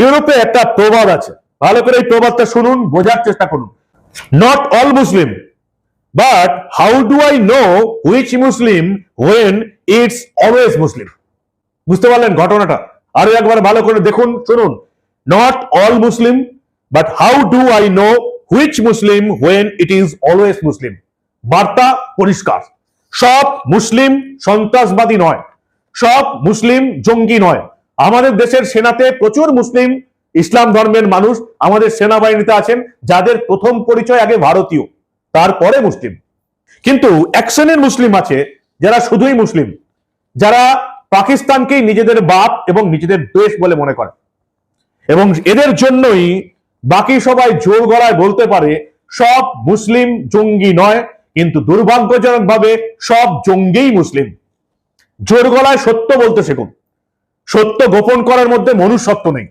ইউরোপে একটা প্রবাদ আছে। ভালো করে এই প্রবাদটা শুনুন, বোঝার চেষ্টা করুন। Not all Muslim but how do I know which Muslim when it's always Muslim বুঝতে পারলেন ঘটনাটা? আরও একবার ভালো করে দেখুন, শুনুন। Not all Muslim but how do I know which Muslim when it is always Muslim বার্তা পরিষ্কার। সব মুসলিম সন্ত্রাসবাদী নয়। সব মুসলিম জঙ্গি নয়। আমাদের দেশের সেনাতে প্রচুর মুসলিম ইসলাম ধর্মের মানুষ আমাদের সেনাবাহিনীতে আছেন, যাদের প্রথম পরিচয় আগে ভারতীয়, তারপরে মুসলিম। কিন্তু এক শ্রেণির মুসলিম আছে, যারা শুধুই মুসলিম, যারা পাকিস্তানকেই নিজেদের বাপ এবং নিজেদের দেশ বলে মনে করে। এবং এদের জন্যই বাকি সবাই জোর গলায় বলতে পারে, সব মুসলিম জঙ্গি নয়, কিন্তু দুর্ভাগ্যজনক ভাবে সব জঙ্গিই মুসলিম। জোর গলায় সত্য বলতে শেখুন। সত্য গোপন করার মধ্যে মনুষ্যত্ব নেই।